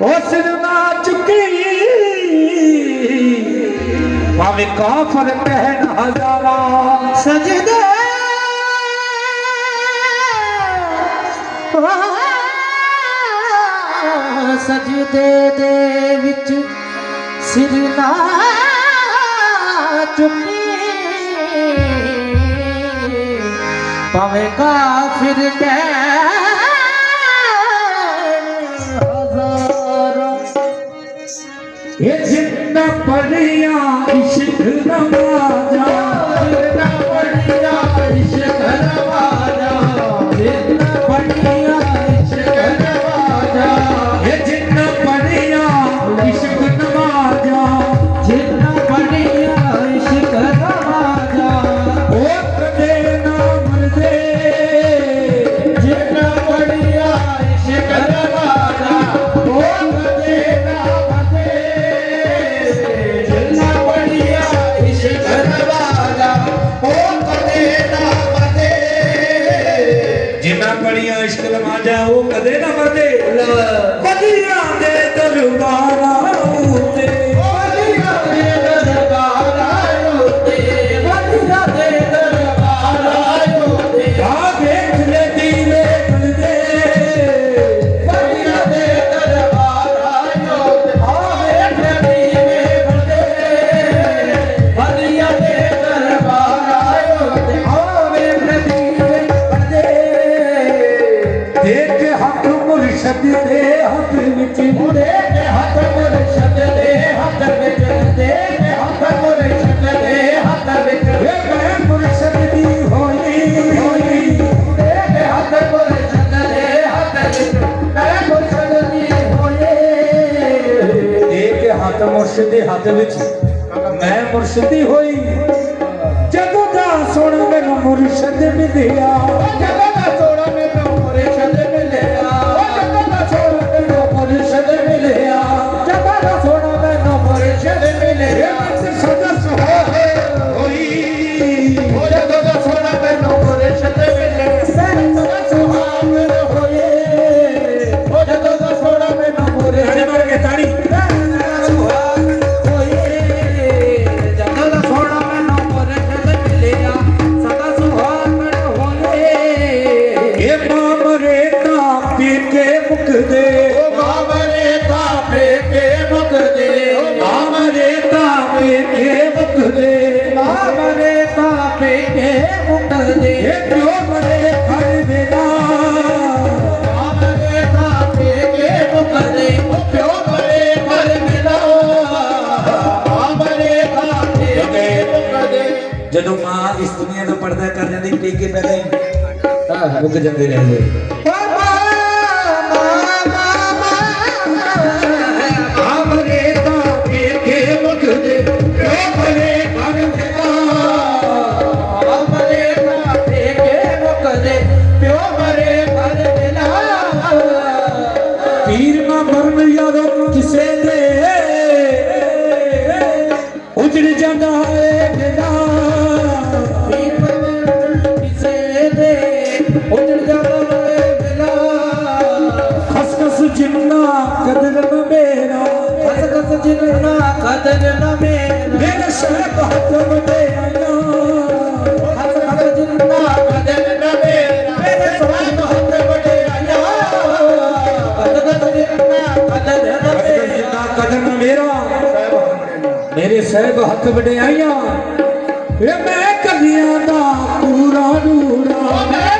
ਉਹ ਸਿਰ ਨਾ ਚੁੱਕੀ। ਭਾਵੇਂ ਕਾਫਰ ਕਹਿਣ ਹਜ਼ਾਰਾਂ ਸਜਦੇ। ਸਜਦੇ ਦੇ ਵਿੱਚ ਸਿਰ ਨਾ ਚੁੱਕੀ। ਭਾਵੇਂ ਕਾਫਿਰ ਕਹਿਣ ਇਹ ਜਿੰਨਾ ਪੜਿਆ ਇਸ਼ਕ ਨਵਾਜਾ ਜਿੰਨਾ ਜਿੰਨਾ ਪੜਿਆ ਇਸ਼ਕ ਨਵਾਜਾ ਉਹ ਕਦੇ ਨਾ ਮਰਦੇ। ਵਧੀਆ ਦੇ ਦਰਬਾਰਾਂ ਦੇਖ ਹੱਥ ਮੁਰਸ਼ਦ ਦੇ ਹੱਥ ਵਿੱਚ ਦੇ ਕੇ ਹੱਥ ਮੁਰਸ਼ਦ ਦੇ ਹੱਥ ਵਿੱਚ ਦੇ ਕੇ ਹੱਥ ਮੁਰਸ਼ਦ ਦੇ ਹੱਥ ਵਿੱਚ ਵੇ ਮੈਂ ਮੁਰਸ਼ਦ ਦੀ ਹੋਈ। ਹੋਈ ਦੇ ਕੇ ਹੱਥ ਮੁਰਸ਼ਦ ਦੇ ਹੱਥ ਵਿੱਚ ਮੈਂ ਮੁਰਸ਼ਦ ਦੀ ਹੋਏ ਦੇਖ ਹੱਥ ਮੁਰਸ਼ਦ ਦੇ ਹੱਥ ਵਿੱਚ ਮੈਂ ਮੁਰਸ਼ਦੀ ਹੋਈ। ਜਦੋਂ ਦਾ ਸੁਣ ਮੈਨੂੰ ਮੁਰਸ਼ਦ ਮਿਲਿਆ। ਜਗਤ ਦਾ ਕੇ ਮੁਕਦੇ। ਉਹ ਮਾਮਰੇ ਤਾਪੇ ਕੇ ਮੁਕਦੇ। ਕੇ ਮੁਕਦੇ। ਮਾਮਰੇ ਤਾਪੇ ਕੇ ਮੁਕਦੇ। ਇਹ ਖੜ ਮਾਮਰੇ ਤਾਪੇ ਕੇ ਮੁਕਦੇ। ਪਿਓ ਤਾਪੇ ਕੇ ਜਦੋਂ ਮਾਂ ਇਸ ਦੁਨੀਆ ਤੋਂ ਪਰਦਾ ਕਰ ਜਾਂਦੀ ਟੀਕੇ ਪਹਿਲਾਂ ਮੁੱਕ ਜਾਂਦੇ ਰਹਿੰਦੇ। ਜਾਂਦਾ ਏ ਕਿਸੇ ਖਸ ਜਿੰਨਾ ਕਦਰ ਨ ਮੇਰਾ। ਖਸ ਖਸ ਜਿੰਨਾ ਕਦਰ ਨਾ ਮੇਰਾ। ਮੇਰੇ ਸ਼ਹਿਬ ਹੱਥ ਵਡੇ ਆਇਆ ਮੇਰੇ ਸਹਿਬ ਹੱਥ ਵਡੇ ਆਇਆ ਮੈਂ ਕਲੀਆਂ ਦਾ ਪੂਰਾ ਨੂਰਾ।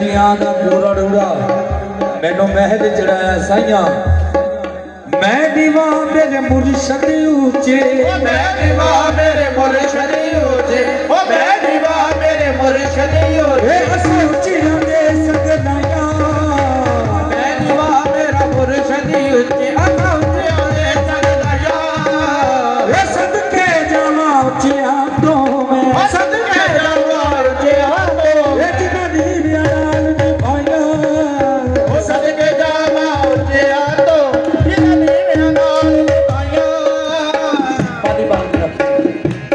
ਮੈਂ ਦਾ ਪੂਰਾ ਰੂੜਾ ਮੈਨੂੰ ਮਹਿਲ ਚੜਾਇਆ ਸਾਈਆਂ। ਮੈਂ ਦੀਵਾ ਮੇਰੇ ਮੁਰਸ਼ਦ ਉੱਚੇ। ਮੈਂ ਦੀਵਾ ਮੇਰੇ ਮੁਰਸ਼ਦ